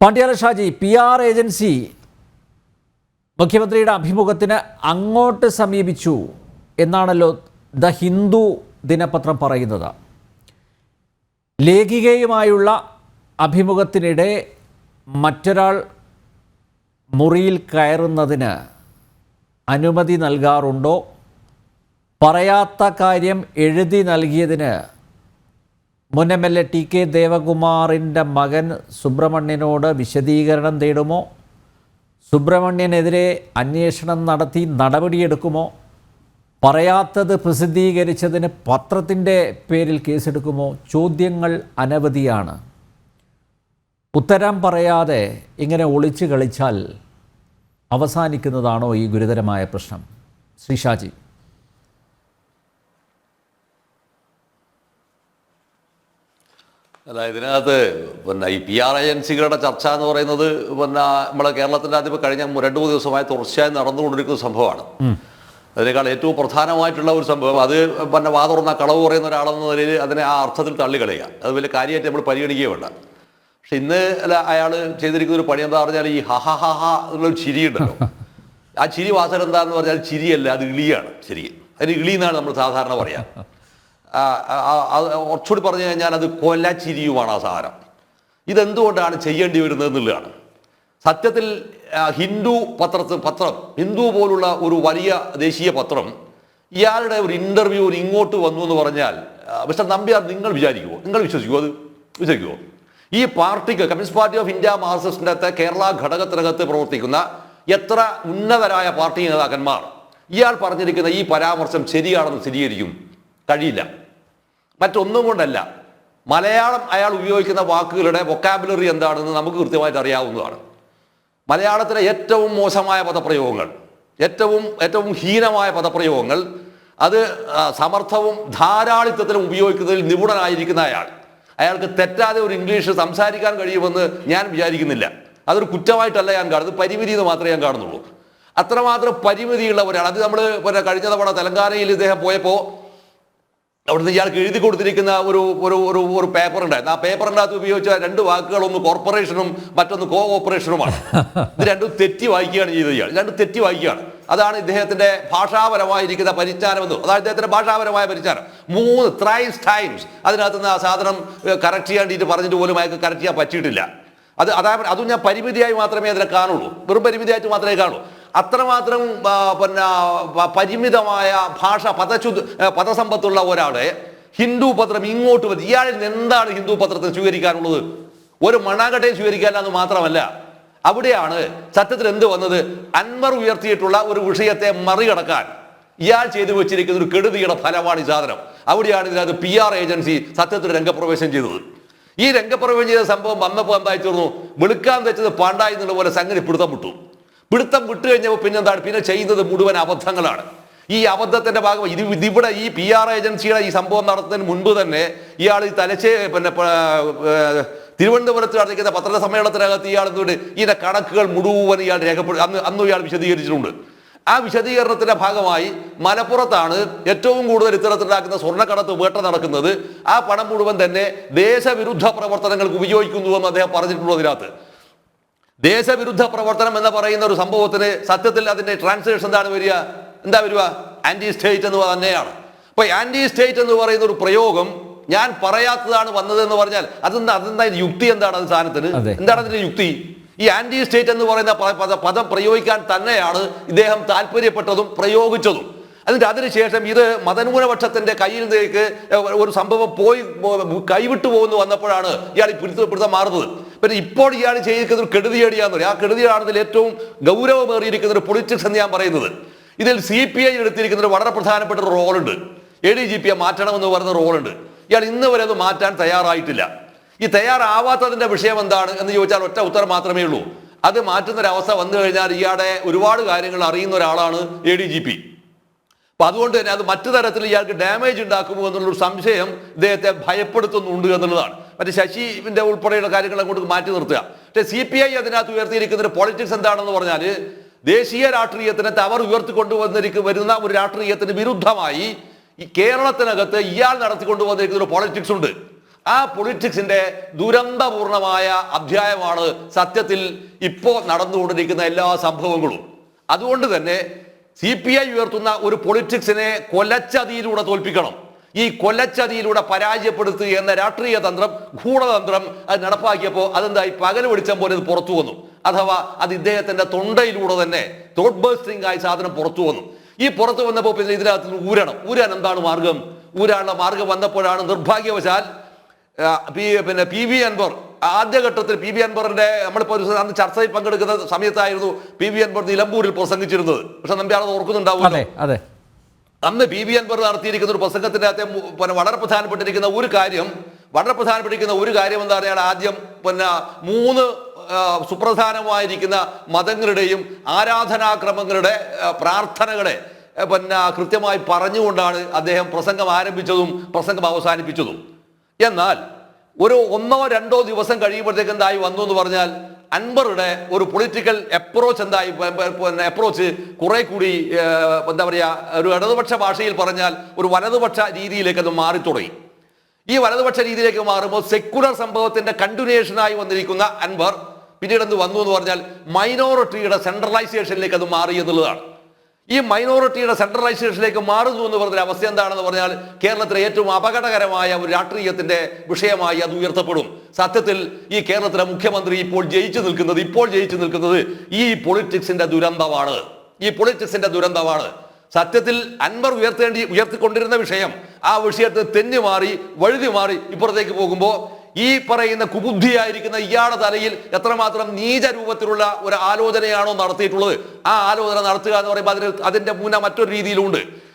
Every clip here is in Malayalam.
Pandyala Shaji P R agency മുഖ്യമന്ത്രിയുടെ അഭിമുഖത്തിന് അങ്ങോട്ട് സമീപിച്ചു എന്നാണല്ലോ ദ ഹിന്ദു ദിനപത്രം പറയുന്നത്. ലേഖികയുമായുള്ള അഭിമുഖത്തിനിടെ മറ്റൊരാൾ മുറിയിൽ കയറുന്നതിന് അനുമതി നൽകാറുണ്ടോ? പറയാത്ത കാര്യം എഴുതി നൽകിയതിന് മുൻ M L A T K ദേവകുമാറിന്റെ മകൻ സുബ്രഹ്മണ്യനോട് വിശദീകരണം തേടുമോ? സുബ്രഹ്മണ്യനെതിരെ അന്വേഷണം നടത്തി നടപടിയെടുക്കുമോ? പറയാത്തത് പ്രസിദ്ധീകരിച്ചതിന് പത്രത്തിന്റെ പേരിൽ കേസെടുക്കുമോ? ചോദ്യങ്ങൾ അനവധിയാണ്. ഉത്തരം പറയാതെ ഇങ്ങനെ ഒളിച്ചു കളിച്ചാൽ അവസാനിക്കുന്നതാണോ ഈ ഗുരുതരമായ പ്രശ്നം? ശ്രീ ഷാജി. അല്ല ഇതിനകത്ത് പിന്നെ ഈ പി ആർ ഏജൻസികളുടെ ചർച്ച എന്ന് പറയുന്നത് പിന്നെ നമ്മളെ കേരളത്തിന്റെ അതിപ്പ് കഴിഞ്ഞ രണ്ട് മൂന്ന് ദിവസമായി തുടർച്ചയായി നടന്നുകൊണ്ടിരിക്കുന്ന സംഭവമാണ്. അതിനേക്കാൾ ഏറ്റവും പ്രധാനമായിട്ടുള്ള ഒരു സംഭവം അത് പിന്നെ വാതുറന്ന കളവ് പറയുന്ന ഒരാളെന്ന നിലയിൽ അതിനെ ആ അർത്ഥത്തിൽ തള്ളിക്കളയുക. അത് വലിയ കാര്യമായിട്ട് നമ്മൾ പരിഗണിക്കുകയും വേണ്ട. പക്ഷെ ഇന്ന് അല്ല അയാൾ ചെയ്തിരിക്കുന്ന ഒരു പണി എന്താ പറഞ്ഞാൽ ഈ ഹഹ ഹഹ ഹ എന്നുള്ളൊരു ചിരിയുണ്ടല്ലോ ആ ചിരി വാസന എന്താന്ന് പറഞ്ഞാൽ ചിരിയല്ല അത് ഇളിയാണ് ശരി അതിന് ഇളി എന്നാണ് നമ്മൾ സാധാരണ പറയാം കുറച്ചുകൂടി പറഞ്ഞു കഴിഞ്ഞാൽ അത് കൊലച്ചിരിയുമാണ് ആ സാരം ഇതെന്തുകൊണ്ടാണ് ചെയ്യേണ്ടി വരുന്നത് എന്നുള്ളതാണ്. സത്യത്തിൽ ഹിന്ദു പത്രത്തിൽ പത്രം ഹിന്ദു പോലുള്ള ഒരു വലിയ ദേശീയ പത്രം ഇയാളുടെ ഒരു ഇന്റർവ്യൂവിന് ഇങ്ങോട്ട് വന്നു എന്ന് പറഞ്ഞാൽ മിസ്റ്റർ നമ്പ്യാർ നിങ്ങൾ വിചാരിക്കുമോ നിങ്ങൾ വിശ്വസിക്കുമോ അത്? വിശ്വസിക്കുമോ ഈ പാർട്ടിക്ക് കമ്മ്യൂണിസ്റ്റ് പാർട്ടി ഓഫ് ഇന്ത്യ മാർക്സിസ്റ്റിന്റെ കേരള ഘടകത്തിനകത്ത് പ്രവർത്തിക്കുന്ന എത്ര ഉന്നതരായ പാർട്ടി നേതാക്കന്മാർ ഇയാൾ പറഞ്ഞിരിക്കുന്ന ഈ പരാമർശം ശരിയാണെന്ന് സ്ഥിരീകരിക്കും. കഴിയില്ല. മറ്റൊന്നും കൊണ്ടല്ല. മലയാളം അയാൾ ഉപയോഗിക്കുന്ന വാക്കുകളുടെ വൊക്കാബുലറി എന്താണെന്ന് നമുക്ക് കൃത്യമായിട്ട് അറിയാവുന്നതാണ്. മലയാളത്തിലെ ഏറ്റവും മോശമായ പദപ്രയോഗങ്ങൾ ഏറ്റവും ഏറ്റവും ഹീനമായ പദപ്രയോഗങ്ങൾ അത് സമർത്ഥവും ധാരാളിത്തത്തിലും ഉപയോഗിക്കുന്നതിൽ നിപുണനായിരിക്കുന്ന അയാൾ. അയാൾക്ക് തെറ്റാതെ ഒരു ഇംഗ്ലീഷ് സംസാരിക്കാൻ കഴിയുമെന്ന് ഞാൻ വിചാരിക്കുന്നില്ല. അതൊരു കുറ്റമായിട്ടല്ല ഞാൻ കാണുന്നത് പരിമിതി എന്ന് മാത്രമേ ഞാൻ കാണുന്നുള്ളൂ. അത്രമാത്രം പരിമിതിയുള്ള ഒരാൾ. അത് നമ്മൾ പിന്നെ കഴിഞ്ഞ തവണ തെലങ്കാനയിൽ ഇദ്ദേഹം പോയപ്പോൾ അവിടുന്ന് ഇയാൾക്ക് എഴുതി കൊടുത്തിരിക്കുന്ന ഒരു ഒരു ഒരു ഒരു പേപ്പർ ഉണ്ടായിരുന്നു. ആ പേപ്പറിന്റെ അകത്ത് ഉപയോഗിച്ച രണ്ട് വാക്കുകൾ ഒന്ന് കോർപ്പറേഷനും മറ്റൊന്ന് കോ ഓപ്പറേഷനുമാണ് ഇത് രണ്ടും തെറ്റി വായിക്കുകയാണ് ചെയ്തത് ഇയാൾ. രണ്ടും തെറ്റി വായിക്കുകയാണ്. അതാണ് ഇദ്ദേഹത്തിന്റെ ഭാഷാപരമായിരിക്കുന്ന പരിജ്ഞാനം എന്ന്. അതാണ് ഇദ്ദേഹത്തിന്റെ ഭാഷാപരമായ പരിചാരം മൂന്ന് ത്രൈസ് ടൈംസ് അതിനകത്ത് നിന്ന് ആ സാധനം കറക്റ്റ് ചെയ്യാൻ വേണ്ടിയിട്ട് പറഞ്ഞിട്ട് പോലും അയാൾക്ക് കറക്റ്റ് ചെയ്യാൻ പറ്റിയിട്ടില്ല. അത് അതായത് അതും ഞാൻ പരിമിതിയായി മാത്രമേ അതിനെ കാണുള്ളൂ. വെറും പരിമിതിയായിട്ട് മാത്രമേ കാണൂ അത്രമാത്രം പിന്നെ പരിമിതമായ ഭാഷ പദശുദ്ധ പദസമ്പത്തുള്ള ഒരാളെ ഹിന്ദു പത്രം ഇങ്ങോട്ട് വരും ഇയാളിൽ എന്താണ് ഹിന്ദു പത്രത്തിന് സ്വീകരിക്കാനുള്ളത്? ഒരു മണാകട്ടയും സ്വീകരിക്കാനില്ല എന്ന് മാത്രമല്ല അവിടെയാണ് സത്യത്തിൽ എന്ത് വന്നത്? അൻവർ ഉയർത്തിയിട്ടുള്ള ഒരു വിഷയത്തെ മറികടക്കാൻ ഇയാൾ ചെയ്തു വെച്ചിരിക്കുന്ന ഒരു കെടുതിയുടെ ഫലമാണ് ഈ സാധനം. അവിടെയാണ് ഇതിനകത്ത് പി ആർ ഏജൻസി സത്യത്തിൽ രംഗപ്രവേശം ചെയ്തത്. ഈ രംഗപ്രവേശം ചെയ്ത സംഭവം വന്നപ്പോൾ എന്തായി തീർന്നു? വെളുക്കാൻ വെച്ചത് പാണ്ടായി എന്നുള്ള പോലെ സംഗതി വിട്ടു. പിടുത്തം വിട്ടു കഴിഞ്ഞപ്പോൾ പിന്നെന്താണ്? പിന്നെ ചെയ്യുന്നത് മുഴുവൻ അബദ്ധങ്ങളാണ്. ഈ അബദ്ധത്തിന്റെ ഭാഗമായി ഇത് ഇതിവിടെ ഈ പി ആർ ഏജൻസിയുടെ ഈ സംഭവം നടത്തുന്നതിന് മുൻപ് തന്നെ ഇയാൾ ഈ തലച്ചേ പിന്നെ തിരുവനന്തപുരത്ത് നടത്തിക്കുന്ന പത്രസമ്മേളനത്തിനകത്ത് ഇയാൾ എന്തുകൊണ്ട് ഇതിന്റെ കണക്കുകൾ മുഴുവൻ ഇയാൾ രേഖപ്പെടുത്തി അന്ന് അന്നും ഇയാൾ വിശദീകരിച്ചിട്ടുണ്ട്. ആ വിശദീകരണത്തിന്റെ ഭാഗമായി മലപ്പുറത്താണ് ഏറ്റവും കൂടുതൽ ഇത്തരത്തിലാക്കുന്ന സ്വർണക്കടത്ത് വേട്ട നടക്കുന്നത്. ആ പണം മുഴുവൻ തന്നെ ദേശവിരുദ്ധ പ്രവർത്തനങ്ങൾക്ക് ഉപയോഗിക്കുന്നുവെന്ന് അദ്ദേഹം പറഞ്ഞിട്ടുള്ളൂ അതിനകത്ത് ദേശവിരുദ്ധ പ്രവർത്തനം എന്ന് പറയുന്ന ഒരു സംഭവത്തിന് സത്യത്തിൽ അതിന്റെ ട്രാൻസ്ലേഷൻ എന്താണ് വരിക? എന്താ വരിക? ആന്റി സ്റ്റേറ്റ് എന്ന് തന്നെയാണ്. അപ്പൊ ആന്റി സ്റ്റേറ്റ് എന്ന് പറയുന്ന ഒരു പ്രയോഗം ഞാൻ പറയാത്തതാണ് വന്നത് എന്ന് പറഞ്ഞാൽ അതെന്താ അതെന്താ യുക്തി എന്താണ് അത് സാധനത്തിന്? എന്താണ് അതിന്റെ യുക്തി? ഈ ആന്റി സ്റ്റേറ്റ് എന്ന് പറയുന്ന പദം പ്രയോഗിക്കാൻ തന്നെയാണ് ഇദ്ദേഹം താല്പര്യപ്പെട്ടതും പ്രയോഗിച്ചതും. എന്നിട്ട് അതിനുശേഷം ഇത് മതന്യൂനപക്ഷത്തിന്റെ കയ്യിലേക്ക് ഒരു സംഭവം പോയി കൈവിട്ടു പോകുന്നു വന്നപ്പോഴാണ് ഇയാൾ പിടുത്ത പിടുത്തം മാറുന്നത്. പിന്നെ ഇപ്പോൾ ഇയാൾ ചെയ്തിരിക്കുന്ന ഒരു കെടുതിയടിയാന്ന് പറയും. ആ കെടുതിയാണതിൽ ഏറ്റവും ഗൗരവമേറിയിരിക്കുന്ന ഒരു പൊളിറ്റിക്സ് എന്ന് ഞാൻ പറയുന്നത്. ഇതിൽ സി പി ഐ എടുത്തിരിക്കുന്ന ഒരു വളരെ പ്രധാനപ്പെട്ട ഒരു റോളുണ്ട്. എ ഡി ജി പിയെ മാറ്റണമെന്ന് പറയുന്ന റോളുണ്ട്. ഇയാൾ ഇന്ന് വരെ അത് മാറ്റാൻ തയ്യാറായിട്ടില്ല. ഈ തയ്യാറാവാത്തതിന്റെ വിഷയം എന്താണ് എന്ന് ചോദിച്ചാൽ ഒറ്റ ഉത്തരം മാത്രമേ ഉള്ളൂ. അത് മാറ്റുന്ന ഒരു അവസ്ഥ വന്നു കഴിഞ്ഞാൽ ഇയാളെ ഒരുപാട് കാര്യങ്ങൾ അറിയുന്ന ഒരാളാണ് എ ഡി ജി പി അപ്പൊ അതുകൊണ്ട് തന്നെ അത് മറ്റു തരത്തിൽ ഇയാൾക്ക് ഡാമേജ് ഉണ്ടാക്കുമോ എന്നുള്ളൊരു സംശയം ഇദ്ദേഹത്തെ ഭയപ്പെടുത്തുന്നുണ്ട് എന്നുള്ളതാണ്. മറ്റേ ശശിന്റെ ഉൾപ്പെടെയുള്ള കാര്യങ്ങൾ അങ്ങോട്ട് മാറ്റി നിർത്തുക. പക്ഷേ സി പി ഐ അതിനകത്ത് ഉയർത്തിയിരിക്കുന്ന ഒരു പൊളിറ്റിക്സ് എന്താണെന്ന് പറഞ്ഞാൽ ദേശീയ രാഷ്ട്രീയത്തിനെ അവർ ഉയർത്തിക്കൊണ്ടുവന്നിരിക്കും വരുന്ന ഒരു രാഷ്ട്രീയത്തിന് വിരുദ്ധമായി ഈ കേരളത്തിനകത്ത് ഇയാൾ നടത്തിക്കൊണ്ടുവന്നിരിക്കുന്ന ഒരു പൊളിറ്റിക്സ് ഉണ്ട്. ആ പൊളിറ്റിക്സിന്റെ ദുരന്തപൂർണമായ അധ്യായമാണ് സത്യത്തിൽ ഇപ്പോൾ നടന്നുകൊണ്ടിരിക്കുന്ന എല്ലാ സംഭവങ്ങളും. അതുകൊണ്ട് തന്നെ സി പി ഐ ഉയർത്തുന്ന ഒരു പൊളിറ്റിക്സിനെ കൊലച്ചതിയിലൂടെ തോൽപ്പിക്കണം. ഈ കൊലച്ചതിയിലൂടെ പരാജയപ്പെടുത്തുക എന്ന രാഷ്ട്രീയ തന്ത്രം ഗൂഢതന്ത്രം അത് നടപ്പാക്കിയപ്പോൾ അതെന്തായി? പകൽ വെളിച്ചം പോലെ ഇത് പുറത്തു വന്നു. അഥവാ അത് ഇദ്ദേഹത്തിന്റെ തൊണ്ടയിലൂടെ തന്നെ തോട്ട് ബേസ്റ്റിംഗ് ആയി സാധനം പുറത്തു വന്നു. ഈ പുറത്തു വന്നപ്പോൾ പിന്നെ ഇതിനകത്ത് ഊരണം. ഊരാൻ എന്താണ് മാർഗം? ഊരാനുള്ള മാർഗം വന്നപ്പോഴാണ് നിർഭാഗ്യവശാൽ പിന്നെ പി വി അൻവർ ആദ്യഘട്ടത്തിൽ പി വി അൻവറിന്റെ നമ്മളിപ്പോ ഒരു അന്ന് ചർച്ചയിൽ പങ്കെടുക്കുന്ന സമയത്തായിരുന്നു പി വി അൻവർ നിലമ്പൂരിൽ പ്രസംഗിച്ചിരുന്നത്. പക്ഷെ നമ്പ്യാർ അത് ഓർക്കുന്നുണ്ടാവും അന്ന് പി വി അൻവർ നടത്തിയിരിക്കുന്ന ഒരു പ്രസംഗത്തിന്റെ അകത്തെ പിന്നെ വളരെ പ്രധാനപ്പെട്ടിരിക്കുന്ന ഒരു കാര്യം വളരെ പ്രധാനപ്പെട്ടിരിക്കുന്ന ഒരു കാര്യം എന്താ പറയുക ആദ്യം പിന്നെ മൂന്ന് സുപ്രധാനമായിരിക്കുന്ന മതങ്ങളുടെയും ആരാധനാക്രമങ്ങളുടെ പ്രാർത്ഥനകളെ പിന്നെ കൃത്യമായി പറഞ്ഞുകൊണ്ടാണ് അദ്ദേഹം പ്രസംഗം ആരംഭിച്ചതും പ്രസംഗം അവസാനിപ്പിച്ചതും. എന്നാൽ ഒരു ഒന്നോ രണ്ടോ ദിവസം കഴിയുമ്പോഴത്തേക്ക് എന്തായി വന്നു എന്ന് പറഞ്ഞാൽ അൻവറുടെ ഒരു പൊളിറ്റിക്കൽ അപ്രോച്ച് എന്തായി അപ്രോച്ച് കുറെ കൂടി എന്താ പറയുക ഒരു ഇടതുപക്ഷ ഭാഷയിൽ പറഞ്ഞാൽ ഒരു വലതുപക്ഷ രീതിയിലേക്ക് അത് മാറി തുടങ്ങി. ഈ വലതുപക്ഷ രീതിയിലേക്ക് മാറുമ്പോൾ സെക്യുലർ സംഭവത്തിന്റെ കണ്ടിന്യൂഷനായി വന്നിരിക്കുന്ന അൻവർ പിന്നീട് എന്ത് വന്നു എന്ന് പറഞ്ഞാൽ മൈനോറിറ്റിയുടെ സെൻട്രലൈസേഷനിലേക്ക് അത് മാറി എന്നുള്ളതാണ്. ഈ മൈനോറിറ്റിയുടെ സെൻട്രലൈസേഷനിലേക്ക് മാറുന്നു എന്ന് പറഞ്ഞ അവസ്ഥ എന്താണെന്ന് പറഞ്ഞാൽ കേരളത്തിലെ ഏറ്റവും അപകടകരമായ ഒരു രാഷ്ട്രീയത്തിന്റെ വിഷയമായി അത് ഉയർത്തപ്പെടും. സത്യത്തിൽ ഈ കേരളത്തിലെ മുഖ്യമന്ത്രി ഇപ്പോൾ ജയിച്ചു നിൽക്കുന്നത് ഇപ്പോൾ ജയിച്ചു നിൽക്കുന്നത് ഈ പൊളിറ്റിക്സിന്റെ ദുരന്തമാണ്. ഈ പൊളിറ്റിക്സിന്റെ ദുരന്തമാണ്. സത്യത്തിൽ അൻവർ ഉയർത്തേണ്ടി ഉയർത്തിക്കൊണ്ടിരുന്ന വിഷയം ആ വിഷയത്തെ തെന്നി മാറി വഴുതി മാറി ഇപ്പുറത്തേക്ക് പോകുമ്പോൾ ഈ പറയുന്ന കുബുദ്ധിയായിരിക്കുന്ന ഇയാളുടെ തലയിൽ എത്രമാത്രം നീച രൂപത്തിലുള്ള ഒരു ആലോചനയാണോ നടത്തിയിട്ടുള്ളത്? ആ ആലോചന നടത്തുക എന്ന് പറയുമ്പോൾ അതിന് അതിന്റെ മുന്ന മറ്റൊരു രീതിയിലുണ്ട്.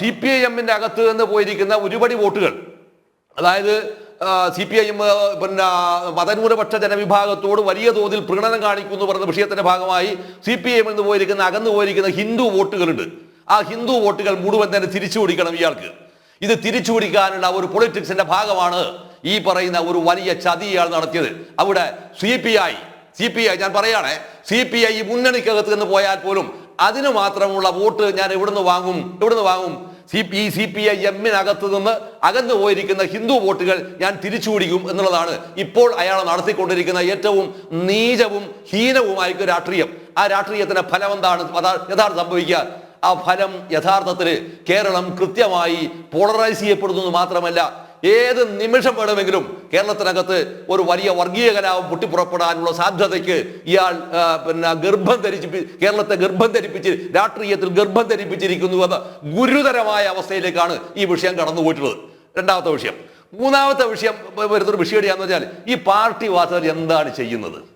സി പി ഐ എമ്മിന്റെ അകത്ത് നിന്ന് പോയിരിക്കുന്ന ഒരുപടി വോട്ടുകൾ. അതായത് സി പി ഐ എം പിന്നെ മതന്യൂനപക്ഷ ജനവിഭാഗത്തോട് വലിയ തോതിൽ പ്രീണനം കാണിക്കുന്നു എന്ന് പറയുന്ന വിഷയത്തിന്റെ ഭാഗമായി സി പി ഐ എമ്മിൽ എന്ന് പോയിരിക്കുന്ന അകന്നു പോയിരിക്കുന്ന ഹിന്ദു വോട്ടുകളുണ്ട്. ആ ഹിന്ദു വോട്ടുകൾ മുഴുവൻ തന്നെ തിരിച്ചു പിടിക്കണം ഇയാൾക്ക്. ഇത് തിരിച്ചു പിടിക്കാനുള്ള ഒരു പൊളിറ്റിക്സിന്റെ ഭാഗമാണ്. ഈ പറയുന്ന ഒരു വലിയ ചതിയാണ് നടത്തിയത്. അവിടെ C P I C P I ഞാൻ പറയുകയാണെ സി പി ഐ മുന്നണിക്കകത്ത് നിന്ന് പോയാൽ പോലും അതിന് മാത്രമുള്ള വോട്ട് ഞാൻ എവിടുന്ന് വാങ്ങും? എവിടുന്ന് വാങ്ങും? C P C P I എമ്മിനകത്ത് നിന്ന് അകന്നു പോയിരിക്കുന്ന ഹിന്ദു വോട്ടുകൾ ഞാൻ തിരിച്ചു പിടിക്കും എന്നുള്ളതാണ് ഇപ്പോൾ അയാൾ നടത്തിക്കൊണ്ടിരിക്കുന്ന ഏറ്റവും നീചവും ഹീനവുമായിരിക്കും രാഷ്ട്രീയം. ആ രാഷ്ട്രീയത്തിന്റെ ഫലം എന്താണ്? യഥാർത്ഥം സംഭവിക്കുക. ആ ഫലം യഥാർത്ഥത്തിൽ കേരളം കൃത്യമായി പോളറൈസ് ചെയ്യപ്പെടുന്നു മാത്രമല്ല ഏത് നിമിഷം വേണമെങ്കിലും കേരളത്തിനകത്ത് ഒരു വലിയ വർഗീയ കലാപം പൊട്ടിപ്പുറപ്പെടാനുള്ള സാധ്യതയ്ക്ക് ഇയാൾ പിന്നെ ഗർഭം ധരിച്ച് കേരളത്തെ ഗർഭം ധരിപ്പിച്ച് രാഷ്ട്രീയത്തിൽ ഗർഭം ധരിപ്പിച്ചിരിക്കുന്നു എന്ന ഗുരുതരമായ അവസ്ഥയിലേക്കാണ് ഈ വിഷയം കടന്നുപോയിട്ടുള്ളത്. രണ്ടാമത്തെ വിഷയം. മൂന്നാമത്തെ വിഷയം വരുന്നൊരു വിഷയടിയാന്ന് വെച്ചാൽ ഈ പാർട്ടി വാസകർ എന്താണ് ചെയ്യുന്നത്?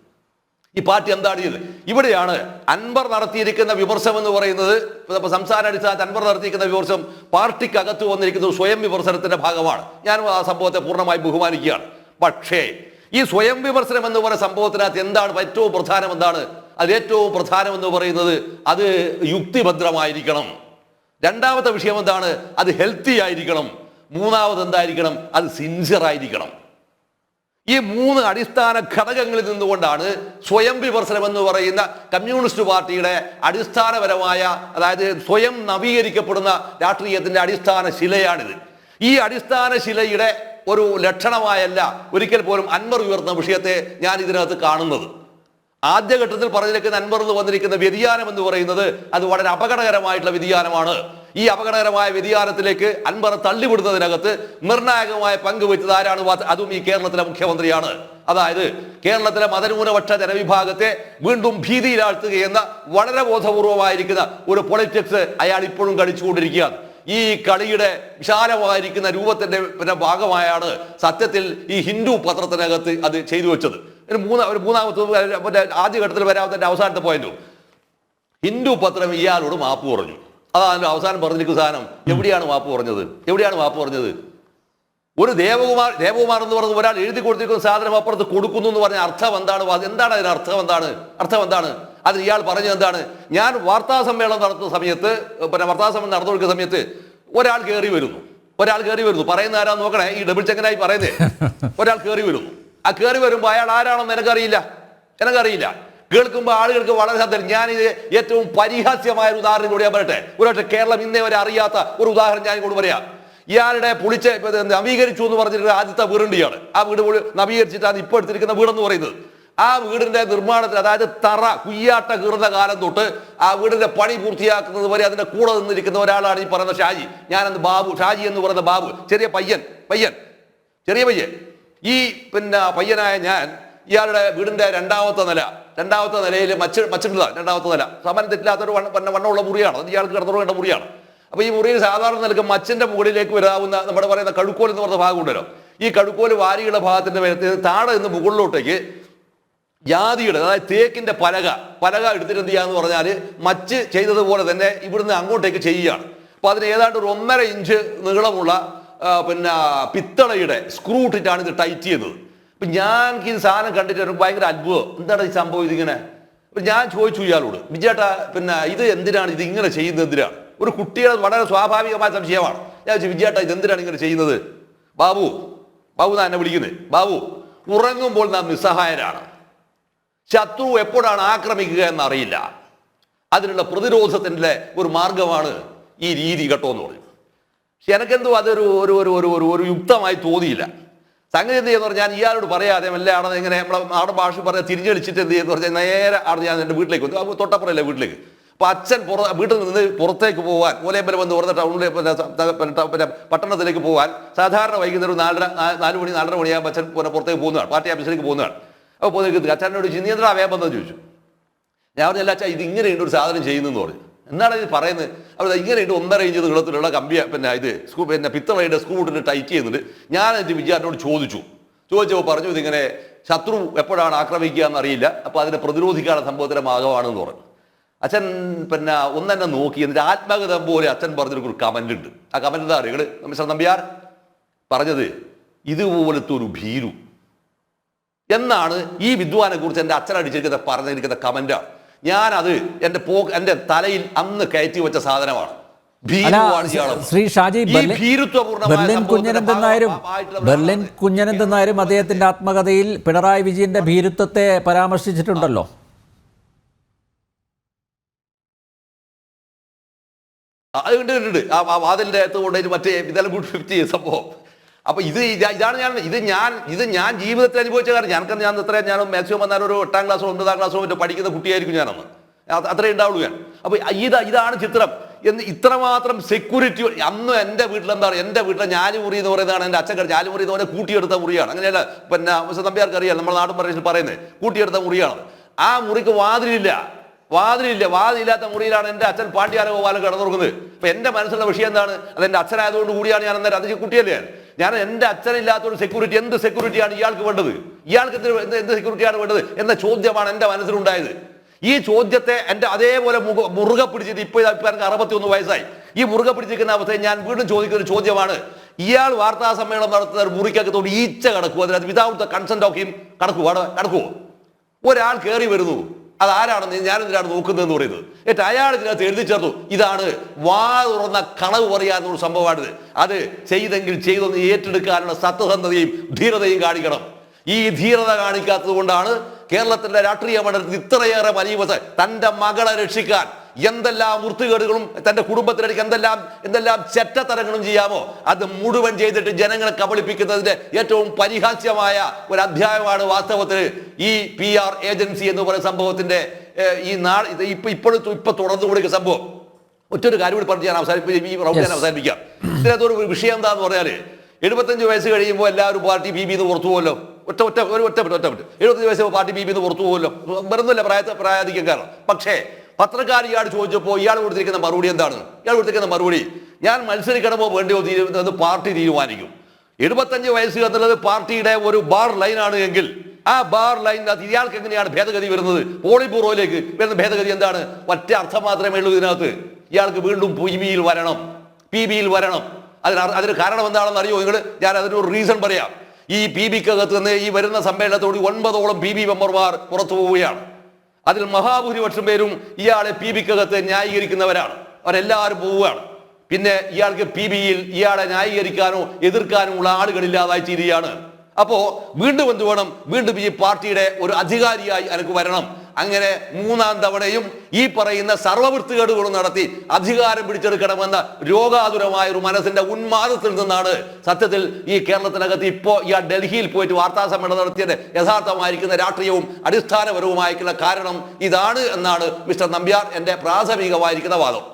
ഈ പാർട്ടി എന്താണ് ചെയ്തത്? ഇവിടെയാണ് അൻവർ നടത്തിയിരിക്കുന്ന വിമർശനം എന്ന് പറയുന്നത്. ഇപ്പൊ സംസ്ഥാന അടിസ്ഥാനത്ത് അൻവർ നടത്തിയിരിക്കുന്ന പാർട്ടിക്ക് പാർട്ടിക്കകത്ത് വന്നിരിക്കുന്ന സ്വയം വിമർശനത്തിന്റെ ഭാഗമാണ്. ഞാൻ ആ സംഭവത്തെ പൂർണമായി ബഹുമാനിക്കുകയാണ്. പക്ഷേ ഈ സ്വയം വിമർശനം എന്ന് പറയുന്ന സംഭവത്തിനകത്ത് എന്താണ് ഏറ്റവും പ്രധാനം എന്താണ്? അത് ഏറ്റവും പ്രധാനം എന്ന് പറയുന്നത് അത് യുക്തിഭദ്രമായിരിക്കണം. രണ്ടാമത്തെ വിഷയം എന്താണ്? അത് ഹെൽത്തി ആയിരിക്കണം. മൂന്നാമത് എന്തായിരിക്കണം? അത് സിൻസിയർ ആയിരിക്കണം. ഈ മൂന്ന് അടിസ്ഥാന ഘടകങ്ങളിൽ നിന്നുകൊണ്ടാണ് സ്വയം വിമർശനം എന്ന് പറയുന്ന കമ്മ്യൂണിസ്റ്റ് പാർട്ടിയുടെ അടിസ്ഥാനപരമായ അതായത് സ്വയം നവീകരിക്കപ്പെടുന്ന രാഷ്ട്രീയത്തിന്റെ അടിസ്ഥാന ശിലയാണിത്. ഈ അടിസ്ഥാന ശിലയുടെ ഒരു ലക്ഷണമായല്ല ഒരിക്കൽ പോലും അൻവർ ഉയർന്ന വിഷയത്തെ ഞാൻ ഇതിനകത്ത് കാണുന്നത്. ആദ്യഘട്ടത്തിൽ പറഞ്ഞിരിക്കുന്ന അൻവറിൽ വന്നിരിക്കുന്ന വ്യതിയാനം എന്ന് പറയുന്നത് അത് വളരെ അപകടകരമായിട്ടുള്ള വ്യതിയാനമാണ്. ഈ അപകടകരമായ വ്യതിയാനത്തിലേക്ക് അൻവർ തള്ളിവിടുന്നതിനകത്ത് നിർണായകമായ പങ്ക് വഹിച്ചത് ആരാണ് അതും ഈ കേരളത്തിലെ മുഖ്യമന്ത്രിയാണ്. അതായത് കേരളത്തിലെ മതന്യൂനപക്ഷ ജനവിഭാഗത്തെ വീണ്ടും ഭീതിയിലാഴ്ത്തുകയെന്ന വളരെ ബോധപൂർവമായിരിക്കുന്ന ഒരു പൊളിറ്റിക്സ് അയാൾ ഇപ്പോഴും കളിച്ചുകൊണ്ടിരിക്കുകയാണ്. ഈ കളിയുടെ വിശാലമായിരിക്കുന്ന രൂപത്തിന്റെ പിന്നെ ഭാഗമായാണ് സത്യത്തിൽ ഈ ഹിന്ദു പത്രത്തിനകത്ത് അത് ചെയ്തു വെച്ചത്. ഒരു മൂന്ന ഒരു മൂന്നാമത്തെ ആദ്യഘട്ടത്തിൽ വരാമത്തെ അവസാനത്തെ പോയിന്റും ഹിന്ദു പത്രം ഇയാളോട് മാപ്പ് പറഞ്ഞു. അതാണ് അവസാനം പറഞ്ഞിരിക്കുന്ന സാധനം. എവിടെയാണ് മാപ്പ് പറഞ്ഞത്? എവിടെയാണ് മാപ്പ് പറഞ്ഞത്? ഒരു ദേവകുമാർ ദേവകുമാർ എന്ന് പറഞ്ഞ ഒരാൾ എഴുതി കൊടുത്തിരിക്കുന്ന സാധനം അപ്പുറത്ത് കൊടുക്കുന്നു എന്ന് പറഞ്ഞ അർത്ഥം എന്താണ്? എന്താണ് അതിന് അർത്ഥം എന്താണ്? അർത്ഥം എന്താണ്? അത് ഇയാൾ പറഞ്ഞത് എന്താണ്? ഞാൻ വാർത്താ സമ്മേളനം നടത്തുന്ന സമയത്ത് പിന്നെ വാർത്താ സമ്മേളനം നടന്നുകൊടുക്കുന്ന സമയത്ത് ഒരാൾ കയറി വരുന്നു. ഒരാൾ കയറി വരുന്നു. പറയുന്ന ആരാന്ന് നോക്കണേ? ഈ ഡബിൾ ചെക്കനായി പറയുന്നേ. ഒരാൾ കയറി വരുന്നു. ആ കയറി വരുമ്പോൾ അയാൾ ആരാണെന്ന് എനിക്കറിയില്ല. എനിക്കറിയില്ല. കേൾക്കുമ്പോൾ ആളുകൾക്ക് വളരെ ഞാൻ ഇത് ഏറ്റവും പരിഹാസ്യമായ ഒരു ഉദാഹരണം കൂടി ഞാൻ പറയട്ടെ. ഒരുപക്ഷെ കേരളം ഇന്നേ വരെ അറിയാത്ത ഒരു ഉദാഹരണം ഞാൻ കൂടി പറയാം. ഇയാളുടെ പൊളിച്ച് നവീകരിച്ചു എന്ന് പറഞ്ഞിട്ട് ആദ്യത്തെ വീടുണ്ട് ആ വീട് നവീകരിച്ചിട്ടാണ് ഇപ്പോൾ എടുത്തിരിക്കുന്ന വീടെന്ന് പറയുന്നത്. ആ വീടിന്റെ നിർമ്മാണത്തിൽ അതായത് തറ കുയ്യാട്ട കീറുന്ന കാലം തൊട്ട് ആ വീടിന്റെ പണി പൂർത്തിയാക്കുന്നത് വരെ അതിന്റെ കൂടെ നിന്നിരിക്കുന്ന ഒരാളാണ് ഈ പറയുന്ന ഷാജി. ഞാനെന്ന് ബാബു ഷാജി എന്ന് പറയുന്ന ബാബു. ചെറിയ പയ്യൻ പയ്യൻ ചെറിയ പയ്യൻ. ഈ പിന്നെ പയ്യനായ ഞാൻ ഇയാളുടെ വീടിന്റെ രണ്ടാമത്തെ നില രണ്ടാമത്തെ നിലയിൽ മച്ച് മച്ചിട്ടതാണ് രണ്ടാമത്തെ നില. സമരം തെറ്റില്ലാത്തൊരു വണ്ണ വണ്ണ- വണ്ണമുള്ള മുറിയാണ്. അത് ഇയാൾക്ക് കിടന്നുറങ്ങേണ്ട മുറിയാണ്. അപ്പൊ ഈ മുറിയിൽ സാധാരണ നിലയ്ക്ക് മച്ചിന്റെ മുകളിലേക്ക് വരാവുന്ന നമ്മുടെ പറയുന്ന കഴുക്കോൽ എന്ന് പറഞ്ഞ ഭാഗം ഉണ്ടല്ലോ. ഈ കഴുക്കോൽ വാരിയുടെ ഭാഗത്തിന്റെ മേലത്ത് താഴെ നിന്ന് മുകളിലോട്ടേക്ക് ജാതിയുടെ അതായത് തേക്കിന്റെ പലക പലക എടുത്തിട്ട് എന്ത് ചെയ്യാന്ന് പറഞ്ഞാൽ മച്ച് ചെയ്തതുപോലെ തന്നെ ഇവിടുന്ന് അങ്ങോട്ടേക്ക് ചെയ്യുകയാണ്. അപ്പൊ അതിന് ഏതാണ്ട് ഒരു ഒന്നര ഇഞ്ച് നീളമുള്ള പിന്നെ പിത്തളയുടെ സ്ക്രൂ ഇട്ടിട്ടാണ് ഇത് ടൈറ്റ് ചെയ്തത് അപ്പൊ ഞാൻ ഈ സാധനം കണ്ടിട്ട് എനിക്ക് ഭയങ്കര അത്ഭുതം. എന്താണ് ഈ സംഭവം ഇതിങ്ങനെ? അപ്പൊ ഞാൻ ചോദിച്ചു ഇയാളോട് വിജയേട്ടാ പിന്നെ ഇത് എന്തിനാണ് ഇത് ഇങ്ങനെ ചെയ്യുന്നത്? എന്തിനാണ്? ഒരു കുട്ടിയുടെ വളരെ സ്വാഭാവികമായ സംശയമാണ്. ഞാൻ ചോദിച്ചു വിജയേട്ടാ ഇത് എന്തിനാണ് ഇങ്ങനെ ചെയ്യുന്നത്? ബാബു ബാബു എന്നാ എന്നെ വിളിക്കുന്നത് ബാബു ഉറങ്ങുമ്പോൾ നാം നിസ്സഹായരാണ്. ശത്രു എപ്പോഴാണ് ആക്രമിക്കുക എന്നറിയില്ല. അതിനുള്ള പ്രതിരോധത്തിന്റെ ഒരു മാർഗമാണ് ഈ രീതി കേട്ടോ എന്ന് പറഞ്ഞു. പക്ഷെ എനിക്കെന്തോ അതൊരു ഒരു ഒരു ഒരു ഒരു യുക്തമായി തോന്നിയില്ല. സംഗതി എന്ത് ചെയ്യുന്ന പറഞ്ഞാൽ ഇയാളോട് പറയാതെ അവിടെ ഇങ്ങനെ നമ്മളെ ആടെ ഭാഷ തിരിഞ്ഞു തിരിഞ്ഞടിച്ചിട്ട് എന്ത് ചെയ്യുന്ന പറഞ്ഞാൽ നേരെ അവിടെ ഞാൻ എന്റെ വീട്ടിലേക്ക് വന്നു. അപ്പോൾ തൊട്ടപ്പുറല്ലേ വീട്ടിലേക്ക്. അപ്പൊ അച്ഛൻ പുറ വീട്ടിൽ നിന്ന് പുറത്തേക്ക് പോകാൻ മൂലയമ്പലം വന്ന് പുറത്തെ ടൗണിലെ പിന്നെ പട്ടണത്തിലേക്ക് പോകാൻ സാധാരണ വൈകുന്നേരം നാലര നാല് മണി നാലര മണിയാകുമ്പോൾ അച്ഛൻ പുറത്തേക്ക് പോകുന്നതാണ് പാർട്ടി ഓഫീസിലേക്ക് പോകുന്നതാണ്. അപ്പോൾ പോകുന്ന അച്ഛനോട് എന്താ വേഗം വന്നത് ചോദിച്ചു? ഞാൻ പറഞ്ഞല്ല അച്ഛാ ഇത് ഇങ്ങനെയുണ്ട് ഒരു സാധനം ചെയ്യുന്നതെന്ന് പറഞ്ഞു. എന്താണ് ഇത് പറയുന്നത്? അവിടെ ഇങ്ങനെയുണ്ട് ഒന്നര ഇഞ്ച് നീളത്തിലുള്ള കമ്പി പിന്നെ ഇത് സ്കൂ പിന്നെ പിത്തളയുടെ സ്ക്രൂ ഇട്ടിട്ട് ടൈറ്റ് ചെയ്യുന്നുണ്ട്. ഞാൻ എന്റെ വിജയാനോട് ചോദിച്ചു. ചോദിച്ചപ്പോൾ പറഞ്ഞു ഇതിങ്ങനെ ശത്രു എപ്പോഴാണ് ആക്രമിക്കുക എന്നറിയില്ല. അപ്പോൾ അതിനെ പ്രതിരോധിക്കാനുള്ള സംഭവത്തിന്റെ ഭാഗമാണെന്ന് പറഞ്ഞു. അച്ഛൻ പിന്നെ ഒന്നെന്നെ നോക്കി എന്നിട്ട് ആത്മകഥം പോലെ അച്ഛൻ പറഞ്ഞൊരു കമന്റ് ഉണ്ട്. ആ കമന്റ് എന്താ അറിയുക മിസ്റ്റർ നമ്പ്യാർ പറഞ്ഞത് ഇതുപോലത്തെ ഒരു ഭീരു. എന്നാണ് ഈ വിദ്വാനെ കുറിച്ച് എന്റെ അച്ഛനടിച്ചിരിക്കുന്ന പറഞ്ഞിരിക്കുന്ന കമന്റാണ് ഞാനത് എന്റെ പോ എന്റെ തലയിൽ അന്ന് കയറ്റി വെച്ച സാധനമാണ്. ശ്രീ ഷാജി ബെർലിൻ കുഞ്ഞനന്തൻ നായരും ബെർലിൻ. കുഞ്ഞനന്തൻ നായരും അദ്ദേഹത്തിന്റെ ആത്മകഥയിൽ പിണറായി വിജയന്റെ ഭീരുത്വത്തെ പരാമർശിച്ചിട്ടുണ്ടല്ലോ അതുകൊണ്ട് ആ വാതിലിന്റെ അകത്ത് കൊണ്ടുപോയിട്ട് മറ്റേ ഇതെല്ലാം ഗുഡ് ഫിഫ്റ്റി സംഭവം അപ്പൊ ഇത് ഇതാണ് ഞാൻ ഇത് ഞാൻ ഇത് ഞാൻ ജീവിതത്തിൽ അനുഭവിച്ച കാര്യം. ഞാൻ ഞാൻ ഇത്രയും ഞാൻ മാക്സിമം വന്നാൽ ഒരു എട്ടാം ക്ലാസ്സോ ഒൻപതാം ക്ലാസ്സോ മറ്റോ പഠിക്കുന്ന കുട്ടിയായിരിക്കും ഞാനന്ന്. അത് അത്രേ ഉണ്ടാവുള്ളൂ ഞാൻ. അപ്പൊ ഇത് ഇതാണ് ചിത്രം. എന്ന് ഇത്രമാത്രം സെക്യൂരിറ്റി അന്ന് എന്റെ വീട്ടിൽ എന്താ എന്താണ് എന്റെ വീട്ടിലെ ഞാലുമുറി എന്ന് പറയുന്നതാണ് എന്റെ അച്ഛൻ ഞാലുമുറി എന്ന് പറഞ്ഞാൽ കൂട്ടിയെടുത്ത മുറിയാണ്. അങ്ങനെയല്ല പിന്നെ തമ്പിയാർക്ക് അറിയാം നമ്മൾ നാടും പറയുന്നത് പറയുന്നത് കൂട്ടിയെടുത്ത മുറിയാണ്. ആ മുറിക്ക് വാതിലില്ല. വാതിലില്ല. വാതിലില്ലാത്ത മുറിയിലാണ് എന്റെ അച്ഛൻ പാണ്ഡ്യാനഗോപാലം കിടന്നുറങ്ങുന്നത്. അപ്പൊ എന്റെ മനസ്സിലുള്ള വിഷയം എന്താണ്? അത് എന്റെ അച്ഛനായതുകൊണ്ട് കൂടിയാണ് ഞാൻ അന്നേരം അതിന് കുട്ടിയല്ലേ ഞാൻ എന്റെ അച്ഛനില്ലാത്ത ഒരു സെക്യൂരിറ്റി എന്ത് സെക്യൂരിറ്റിയാണ് ഇയാൾക്ക് വേണ്ടത്? ഇയാൾക്ക് എന്ത് സെക്യൂരിറ്റിയാണ് വേണ്ടത്? എന്ന ചോദ്യമാണ് എന്റെ മനസ്സിലുണ്ടായത്. ഈ ചോദ്യത്തെ എന്റെ അതേപോലെ മുഖ മുറുകെ പിടിച്ചിട്ട് ഇപ്പോൾ ഇപ്പം എനിക്ക് അറുപത്തിയൊന്ന് വയസ്സായി. ഈ മുറുകെ പിടിച്ചിരിക്കുന്ന അവസ്ഥയിൽ ഞാൻ വീണ്ടും ചോദിക്കുന്ന ഒരു ചോദ്യമാണ്. ഇയാൾ വാർത്താ സമ്മേളനം നടത്തുന്ന ഒരു മുറിക്കകത്തോട് ഈച്ച കടക്കുമോ അതിനകത്ത് without the consent of him കടക്കുമോ കടക്കുമോ ഒരാൾ കയറി വരുന്നു. അത് ആരാണെന്ന് ഞാൻ എന്തിനാണ് നോക്കുന്നതെന്ന് പറയുന്നത്? എന്നിട്ട് അയാൾ ഇതിനകത്ത് എഴുതി ചേർത്തു ഇതാണ് വാ തുറന്ന കളവ് പറയാനുള്ള സംഭവമാണിത്. അത് ചെയ്തെങ്കിൽ ചെയ്തൊന്ന് ഏറ്റെടുക്കാനുള്ള സത്യസന്ധതയും ധീരതയും കാണിക്കണം. ഈ ധീരത കാണിക്കാത്തത് കൊണ്ടാണ് കേരളത്തിന്റെ രാഷ്ട്രീയ മണ്ഡലത്തിൽ ഇത്രയേറെ മലീവസ് തന്റെ മകളെ രക്ഷിക്കാൻ എന്തെല്ലാം വൃത്തികേടുകളും തന്റെ കുടുംബത്തിലേക്ക് എന്തെല്ലാം എന്തെല്ലാം ചെറ്റത്തരങ്ങളും ചെയ്യാമോ? അത് മുഴുവൻ ചെയ്തിട്ട് ജനങ്ങളെ കബളിപ്പിക്കുന്നതിന്റെ ഏറ്റവും പരിഹാസ്യമായ ഒരു അധ്യായമാണ് വാസ്തവത്തിൽ ഈ പി ആർ ഏജൻസി എന്ന് പറയുന്ന സംഭവത്തിന്റെ ഈ നാൾ ഇപ്പൊ ഇപ്പോഴും ഇപ്പൊ തുടർന്നു കൊടുക്കുന്ന സംഭവം. ഒറ്റൊരു കാര്യം കൂടി പറഞ്ഞ് ഞാൻ അവസാനിപ്പിക്കും ഈ റൗണ്ട് ഞാൻ. അവസാനിപ്പിക്കാം. ഇതിനകത്തൊരു വിഷയം എന്താന്ന് പറഞ്ഞാൽ എഴുപത്തഞ്ച് വയസ്സ് കഴിയുമ്പോൾ എല്ലാവരും പാർട്ടി ബി ബി എന്ന് പുറത്തു പോകല്ലോ ഒറ്റ ഒറ്റ ഒരു ഒറ്റ ഒറ്റ ഒറ്റ എഴുപത്തഞ്ച് വയസ്സ് പാർട്ടി ബി ബി എന്ന് പുറത്തു പോകുമല്ലോ. വരുന്നില്ല പ്രായത്തെ പ്രായാധികം കാരണം. പക്ഷേ പത്രക്കാർ ഇയാൾ ചോദിച്ചപ്പോൾ ഇയാൾ കൊടുത്തിരിക്കുന്ന മറുപടി എന്താണ്? ഇയാൾ കൊടുത്തിരിക്കുന്ന മറുപടി ഞാൻ മത്സരിക്കണമോ വേണ്ടിയോ തീരുമാനം പാർട്ടി തീരുമാനിക്കും. എഴുപത്തഞ്ച് വയസ്സ് എന്നുള്ളത് പാർട്ടിയുടെ ഒരു ബാർ ലൈനാണ് എങ്കിൽ ആ ബാർ ലൈനിനകത്ത് ഇയാൾക്ക് എങ്ങനെയാണ് ഭേദഗതി വരുന്നത്? ബ്യൂറോയിലേക്ക് വരുന്ന ഭേദഗതി എന്താണ്? ഒറ്റ അർത്ഥം മാത്രമേ ഉള്ളൂ ഇതിനകത്ത്. ഇയാൾക്ക് വീണ്ടും പി ബിയിൽ വരണം പി ബിയിൽ വരണം. അതിന് അതിന് കാരണം എന്താണെന്ന് അറിയോ നിങ്ങൾ? ഞാൻ അതിനൊരു റീസൺ പറയാം. ഈ പി ബിക്കകത്ത് നിന്ന് ഈ വരുന്ന സമ്മേളനത്തോട് ഒൻപതോളം പി ബി മെമ്പർമാർ പുറത്തു പോവുകയാണ്. അതിൽ മഹാഭൂരിപക്ഷം പേരും ഇയാളെ പി ബിക്കകത്ത് ന്യായീകരിക്കുന്നവരാണ്. അവരെല്ലാവരും പോവുകയാണ്. പിന്നെ ഇയാൾക്ക് പി ബിയിൽ ഇയാളെ ന്യായീകരിക്കാനോ എതിർക്കാനോ ഉള്ള ആളുകളില്ലാതായി തീരുകയാണ്. അപ്പോ വീണ്ടും എന്ത് വേണം വീണ്ടും ഈ പാർട്ടിയുടെ ഒരു അധികാരിയായി എനിക്ക് വരണം. അങ്ങനെ മൂന്നാം തവണയും ഈ പറയുന്ന സർവവൃത്തികേടുകളും നടത്തി അധികാരം പിടിച്ചെടുക്കണമെന്ന രോഗാതുരമായ ഒരു മനസ്സിന്റെ ഉന്മാദത്തിൽ നിന്നാണ് സത്യത്തിൽ ഈ കേരളത്തിനകത്ത് ഇപ്പോ ഈ ഡൽഹിയിൽ പോയിട്ട് വാർത്താ സമ്മേളനം നടത്തിയത് യഥാർത്ഥമായിരിക്കുന്ന രാഷ്ട്രീയവും അടിസ്ഥാനപരവുമായിരിക്കുന്ന കാരണം ഇതാണ് എന്നാണ് മിസ്റ്റർ നമ്പ്യാർ എന്റെ പ്രാഥമികമായിരിക്കുന്ന വാദം.